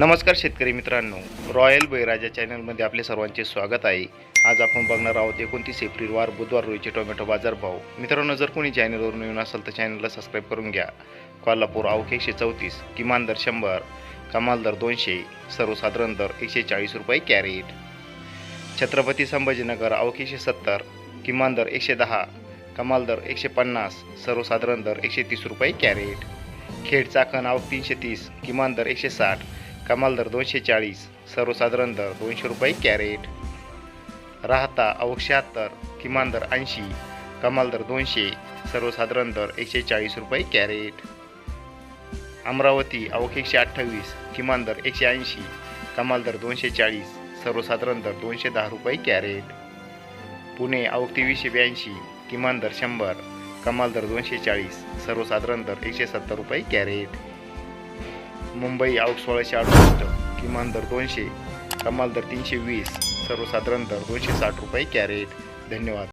नमस्कार शेतकरी मित्रांनो. रॉयल बळीराजा चॅनलमध्ये आपले सर्वांचे स्वागत आहे. आज आपण बघणार आहोत एकोणतीस एप्रिल वार बुधवार रोजीचे टोमॅटो बाजारभाव. मित्रांनो जर कोणी चॅनलवरून येऊन असेल तर चॅनलला सबस्क्राईब करून घ्या. कोल्हापूर आवक एकशे चौतीस किमान दर शंभर कमाल दर दोनशे सर्वसाधारण दर एकशे चाळीस रुपये कॅरेट. छत्रपती संभाजीनगर आवक एकशे सत्तर किमान दर एकशे दहा कमाल दर एकशे पन्नास सर्वसाधारण दर एकशे तीस रुपये कॅरेट. खेड चाकण आवक तीनशे तीस किमान दर एकशे साठ कमाल दर दोनशे चाळीस सर्वसाधारण दर दोनशे रुपये कॅरेट. राहता आवक शहात्तर किमान दर ऐंशी कमाल दर दोनशे सर्वसाधारण दर एकशे चाळीस रुपये कॅरेट. अमरावती आवक एकशे अठ्ठावीस किमान दर एकशे ऐंशी कमाल दर दोनशे चाळीस सर्वसाधारण दर दोनशे दहा रुपये कॅरेट. पुणे आवक तेवीसशे ब्याऐंशी किमान दर शंभर कमाल दर दोनशे चाळीस सर्वसाधारण दर एकशे सत्तर रुपये कॅरेट. मुंबई आवक सोळाशे अडुसष्ट किमान दर दोनशे कमाल दर तीनशे वीस सर्वसाधारण दर दोनशे साठ रुपये कॅरेट. धन्यवाद.